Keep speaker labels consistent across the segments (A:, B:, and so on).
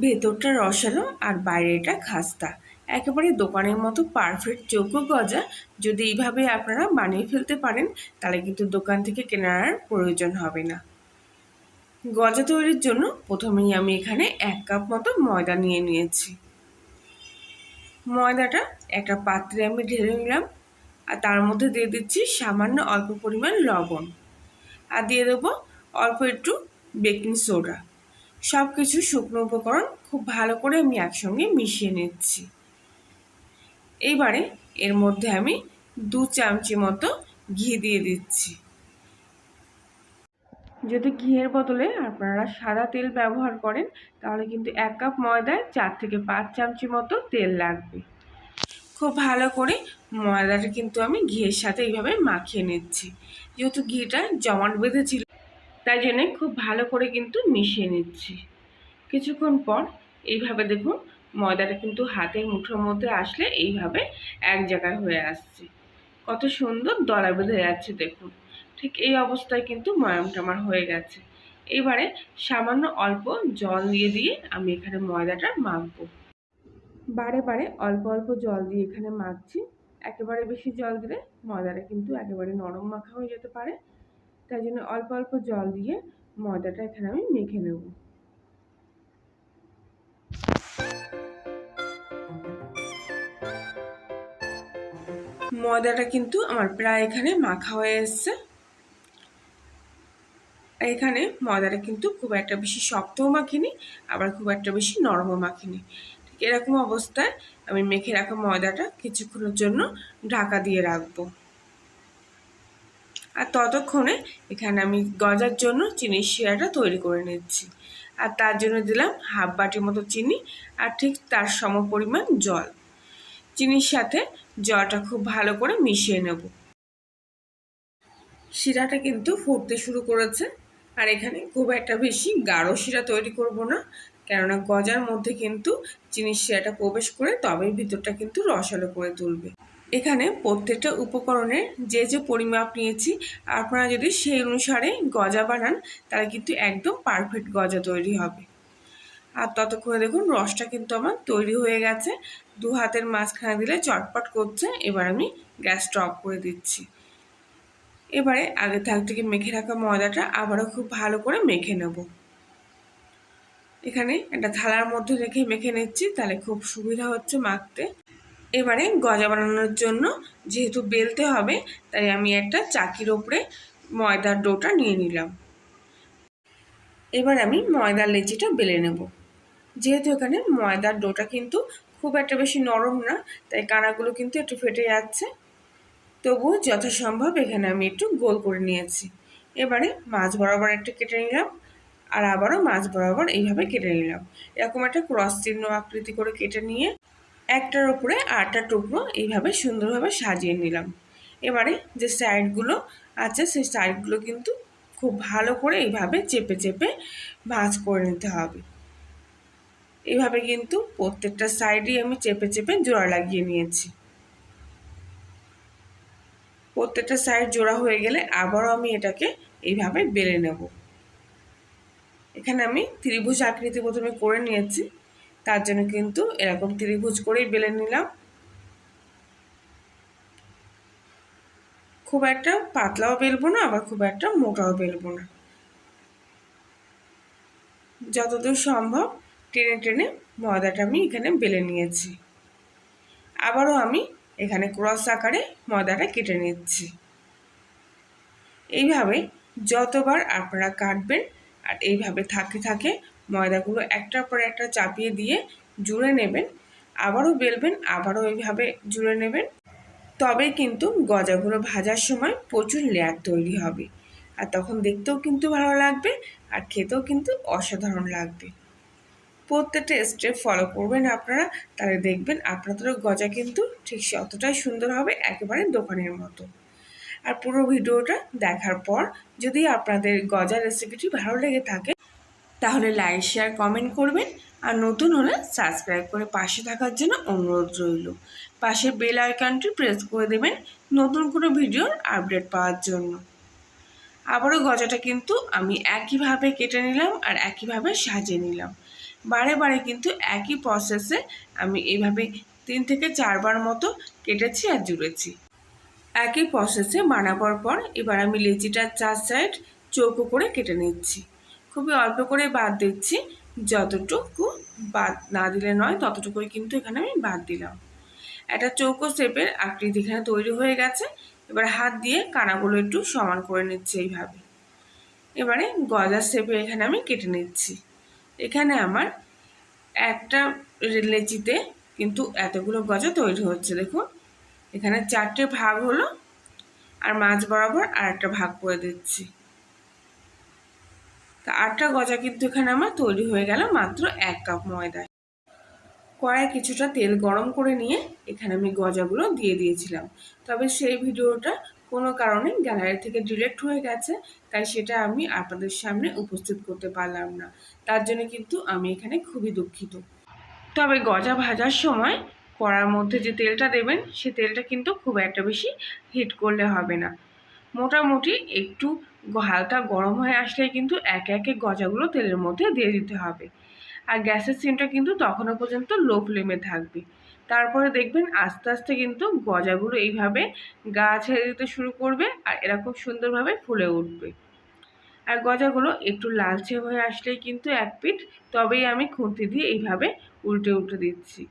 A: ভেতরটা রসালো আর বাইরেটা খাস্তা। একেবারে দোকানের মতো পারফেক্ট যোগ্য গজা। যদি এইভাবে আপনারা বানিয়ে ফেলতে পারেন, তাহলে কিন্তু দোকান থেকে কেনার প্রয়োজন হবে না। গজা তৈরির জন্য প্রথমেই আমি এখানে এক কাপ মতো ময়দা নিয়ে নিয়েছি। ময়দাটা একটা পাত্রে আমি ঢেলে নিলাম আর তার মধ্যে দিয়ে দিচ্ছি সামান্য অল্প পরিমাণ লবণ। আর দিয়ে দেবো অল্প একটু বেকিং সোডা। সব কিছু শুকনো উপকরণ খুব ভালো করে আমি একসঙ্গে মিশিয়ে নিচ্ছি। এইবারে এর মধ্যে আমি দু চামচি মতো ঘি দিয়ে দিচ্ছি। যদি ঘিয়ের বদলে আপনারা সাদা তেল ব্যবহার করেন, তাহলে কিন্তু এক কাপ ময়দায় চার থেকে পাঁচ চামচি মতো তেল লাগবে। খুব ভালো করে ময়দাটা কিন্তু আমি ঘিয়ের সাথে এইভাবে মাখিয়ে নিচ্ছি। যেহেতু ঘিটা জমাট বেঁধেছিল তাই জন্যে খুব ভালো করে কিন্তু মিশিয়ে নিচ্ছি। কিছুক্ষণ পর এইভাবে দেখুন ময়দাটা কিন্তু হাতের মুঠোর মধ্যে আসলে এইভাবে এক জায়গায় হয়ে আসছে। কত সুন্দর দলা বেঁধে যাচ্ছে দেখুন। ঠিক এই অবস্থায় কিন্তু ময়ামটা আমার হয়ে গেছে। এবারে সামান্য অল্প জল দিয়ে দিয়ে আমি এখানে ময়দাটা মাখবো। বারে বারে অল্প অল্প জল দিয়ে এখানে মাখছি। একেবারে বেশি জল দিলে ময়দাটা কিন্তু একেবারে নরম মাখা হয়ে যেতে পারে। তাই জন্য অল্প অল্প জল দিয়ে ময়দাটা এখানে আমি মেখে নেব। ময়দাটা কিন্তু আমার প্রায় এখানে মাখা হয়ে এসছে। এখানে ময়দাটা কিন্তু খুব একটা বেশি শক্তও মাখিনি, আবার খুব একটা বেশি নরমও মাখিনি। ঠিক এরকম অবস্থায় আমি মেখে রাখা ময়দাটা কিছুক্ষণের জন্য ঢাকা দিয়ে রাখব। আর ততক্ষণে এখানে আমি গজার জন্য চিনির শিরাটা তৈরি করে নিচ্ছি। আর তার জন্য দিলাম হাফ বাটির মতো চিনি আর ঠিক তার সম পরিমাণ জল। চিনির সাথে জলটা খুব ভালো করে মিশিয়ে নেব। শিরাটা কিন্তু ফুটতে শুরু করেছে। আর এখানে খুব একটা বেশি গাঢ় শিরা তৈরি করব না, কেননা গজার মধ্যে কিন্তু চিনির শিরাটা প্রবেশ করে তবেই ভিতরটা কিন্তু রসালো করে তুলবে। এখানে প্রত্যেকটা উপকরণের যে যে পরিমাপ নিয়েছি, আপনারা যদি সেই অনুসারে গজা বানান, তাহলে কিন্তু একদম পারফেক্ট গজা তৈরি হবে। আর ততক্ষণে দেখুন রসটা কিন্তু আমার তৈরি হয়ে গেছে। দু হাতের মাঝখানে দিলে চটপট করছে, এবার আমি গ্যাসটা অফ করে দিচ্ছি। এবারে আগে থাক থেকে মেখে রাখা ময়দাটা আবারও খুব ভালো করে মেখে নেব। এখানে একটা থালার মধ্যে রেখে মেখে নিচ্ছি, তাহলে খুব সুবিধা হচ্ছে মাখতে। এবারে গজা বানানোর জন্য যেহেতু বেলতে হবে, তাই আমি একটা চাকির ওপরে ময়দার ডোটা নিয়ে নিলাম। এবার আমি ময়দার লেচিটা বেলে নেব। যেহেতু এখানে ময়দার ডোটা কিন্তু খুব একটা বেশি নরম না, তাই কানাগুলো কিন্তু একটু ফেটে যাচ্ছে। তবুও যথাসম্ভব এখানে আমি একটু গোল করে নিয়েছি। এবারে মাছ বরাবর একটু কেটে নিলাম, আর আবারও মাছ বরাবর এইভাবে কেটে নিলাম। এরকম একটা ক্রস চিহ্ন আকৃতি করে কেটে নিয়ে একটার উপরে আটটা টুকরো এইভাবে সুন্দরভাবে সাজিয়ে নিলাম। এবারে যে সাইডগুলো আছে, সেই সাইডগুলো কিন্তু খুব ভালো করে এইভাবে চেপে চেপে ভাঁজ করে নিতে হবে। এইভাবে কিন্তু প্রত্যেকটা সাইডই আমি চেপে চেপে জোড়া লাগিয়ে নিয়েছি। প্রত্যেকটা সাইড জোড়া হয়ে গেলে আবারও আমি এটাকে এইভাবে বেলে নেব। এখানে আমি ত্রিভুজ আকৃতি প্রথমে করে নিয়েছি। তার জন্য কিন্তু এরকম ত্রিভুজ করেই বেলে নিলাম। খুব একটা পাতলাও বেলবো না, আবার খুব একটা মোটাও বেলবো না। যতদূর সম্ভব টেনে টেনে ময়দাটা আমি এখানে বেলে নিয়েছি। আবারও আমি এখানে ক্রস আকারে ময়দাটা কেটে নিচ্ছি। এইভাবে যতবার আপনারা কাটবেন আর এইভাবে থাকে থাকে ময়দাগুলো একটার পর একটা চাপিয়ে দিয়ে জুড়ে নেবেন। আবারও বেলবেন, আবারও এইভাবে জুড়ে নেবেন। তবে কিন্তু গজাগুলো ভাজার সময় প্রচুর লেয়ার তৈরি হবে। আর তখন দেখতেও কিন্তু ভালো লাগবে আর খেতেও কিন্তু অসাধারণ লাগবে। প্রত্যেকটা স্টেপ ফলো করবেন আপনারা, তাহলে দেখবেন আপনাদেরও গজা কিন্তু ঠিক অতটাই সুন্দর হবে একেবারে দোকানের মতো। আর পুরো ভিডিওটা দেখার পর যদি আপনাদের গজা রেসিপিটি ভালো লেগে থাকে তাহলে লাইক শেয়ার কমেন্ট করবেন আর নতুন হলে সাবস্ক্রাইব করে পাশে থাকার জন্য অনুরোধ রইল। পাশে বেল আইকনটি প্রেস করে দেবেন নতুন কোনো ভিডিওর আপডেট পাওয়ার জন্য। আবারও গজাটা কিন্তু আমি একইভাবে কেটে নিলাম আর একইভাবে সাজিয়ে নিলাম। বারে বারে কিন্তু একই প্রসেসে আমি এইভাবে তিন থেকে চারবার মতো কেটেছি আর জুড়েছি। একই প্রসেসে বানাবার পর এবার আমি লেচিটার চার সাইড চৌকো করে কেটে নিচ্ছি। খুবই অল্প করে বাদ দিচ্ছি। যতটুকু বাদ না দিলে নয়, ততটুকুই কিন্তু এখানে আমি বাদ দিলাম। একটা চৌকো শেপের আকৃতি এখানে তৈরি হয়ে গেছে। এবার হাত দিয়ে কানাগুলো একটু সমান করে নিচ্ছি এইভাবে। এবারে গজার শেপে এখানে আমি কেটে নিচ্ছি। এখানে আমার একটা লেচিতে কিন্তু এতগুলো গজা তৈরি হচ্ছে, দেখুন। এখানে চারটে ভাগ হলো, আর মাছ বরাবর আর একটা ভাগ করে দিচ্ছি। তা আটটা গজা কিন্তু এখানে আমার তৈরি হয়ে গেল মাত্র এক কাপ ময়দায় কড়াই কিছুটা তেল গরম করে নিয়ে এখানে আমি গজাগুলো দিয়ে দিয়েছিলাম। তবে সেই ভিডিওটা কোনো কারণে গ্যালারি থেকে ডিলেক্ট হয়ে গেছে, তাই সেটা আমি আপনাদের সামনে উপস্থিত করতে পারলাম না। তার জন্য কিন্তু আমি এখানে খুবই দুঃখিত। তবে গজা ভাজার সময় কড়ার মধ্যে যে তেলটা দেবেন, সে তেলটা কিন্তু খুব একটা বেশি হিট করলে হবে না। মোটামুটি একটু হালকা গরম হয়ে আসলে কিন্তু একে একে গজাগুলো তেলের মধ্যে দিয়ে দিতে হবে। আর গ্যাসের সিমটা কিন্তু তখনও পর্যন্ত লো ফ্লেমে থাকবে। তারপরে দেখবেন আস্তে আস্তে কিন্তু গজাগুলো এইভাবে গা ছেড়ে দিতে শুরু করবে আর এরকম সুন্দরভাবে ফুলে উঠবে। আর গজাগুলো একটু লালচে হয়ে আসলেই কিন্তু এক পিঠ তবেই আমি খুন্তি দিয়ে এইভাবে উল্টে উল্টে দিচ্ছি।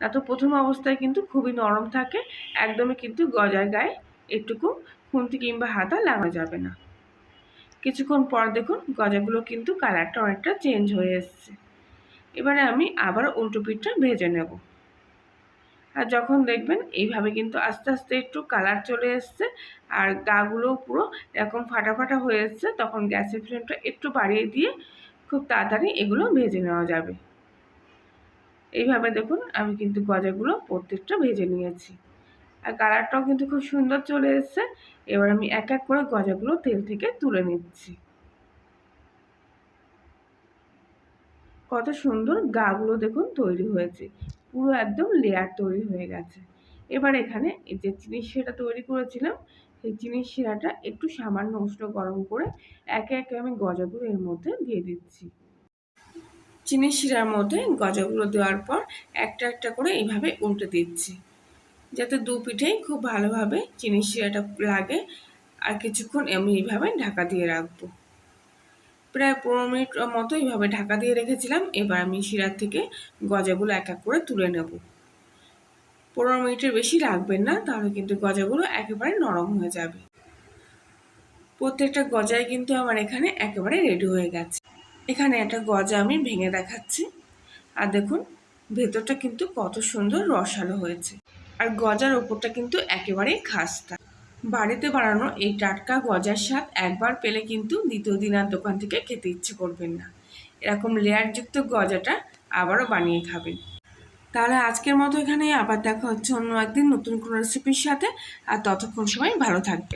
A: না তো প্রথম অবস্থায় কিন্তু খুবই নরম থাকে, একদমই কিন্তু গজার গায়ে একটুকু খুন্তি কিংবা হাতা লাগা যাবে না। কিছুক্ষণ পর দেখুন গজাগুলো কিন্তু কালারটা অনেকটা চেঞ্জ হয়ে এসছে। এবারে আমি আবার উল্টো পিঠটা ভেজে নেব। আর যখন দেখবেন এইভাবে কিন্তু আস্তে আস্তে একটু কালার চলে এসছে আর গাগুলো পুরো এরকম ফাটা ফাটা হয়ে এসছে, তখন গ্যাসের ফ্লেমটা একটু বাড়িয়ে দিয়ে খুব তাড়াতাড়ি এগুলো ভেজে নেওয়া যাবে। এইভাবে দেখুন আমি কিন্তু গজাগুলো প্রত্যেকটা ভেজে নিয়েছি। আর কালারটাও কিন্তু খুব সুন্দর চলে এসছে। এবার আমি এক এক করে গজাগুলো তেল থেকে তুলে নিচ্ছি। কত সুন্দর গাগুলো দেখুন তৈরি হয়েছে। পুরো একদম লেয়ার তৈরি হয়ে গেছে। এবার এখানে এই যে চিনির শিরাটা তৈরি করেছিলাম, সেই চিনির শিরাটা একটু সামান্য উষ্ণ গরম করে একে একে আমি গজাগুলো এর মধ্যে দিয়ে দিচ্ছি। চিনির শিরার মধ্যে গজাগুলো দেওয়ার পর একটা একটা করে এইভাবে উল্টে দিচ্ছি। যাতে দু পিঠেই খুব ভালোভাবে চিনি শিরাটা লাগে। আর কিছুক্ষণ আমি এইভাবে ঢাকা দিয়ে রাখব। প্রায় পনেরো মিনিট মতো এইভাবে ঢাকা দিয়ে রেখেছিলাম। এবার আমি শিরার থেকে গজাগুলো এক এক করে তুলে নেব। পনেরো মিনিটের বেশি রাখবেন না, তাহলে কিন্তু গজাগুলো একেবারে নরম হয়ে যাবে। প্রত্যেকটা গজায় কিন্তু আমার এখানে একেবারে রেডি হয়ে গেছে। এখানে একটা গজা আমি ভেঙে দেখাচ্ছি। আর দেখুন, ভেতরটা কিন্তু কত সুন্দর রসালো হয়েছে। আর গজার ওপরটা কিন্তু একেবারেই খাস্তা। বাড়িতে বানানো এই টাটকা গজার স্বাদ একবার পেলে কিন্তু দ্বিতীয় দিন আর দোকান থেকে খেতে ইচ্ছে করবেন না। এরকম লেয়ারযুক্ত গজাটা আবারও বানিয়ে খাবেন। তাহলে আজকের মতো এখানে আবার দেখা হচ্ছে অন্য একদিন নতুন কোনো রেসিপির সাথে। আর ততক্ষণ সময় ভালো থাকবেন।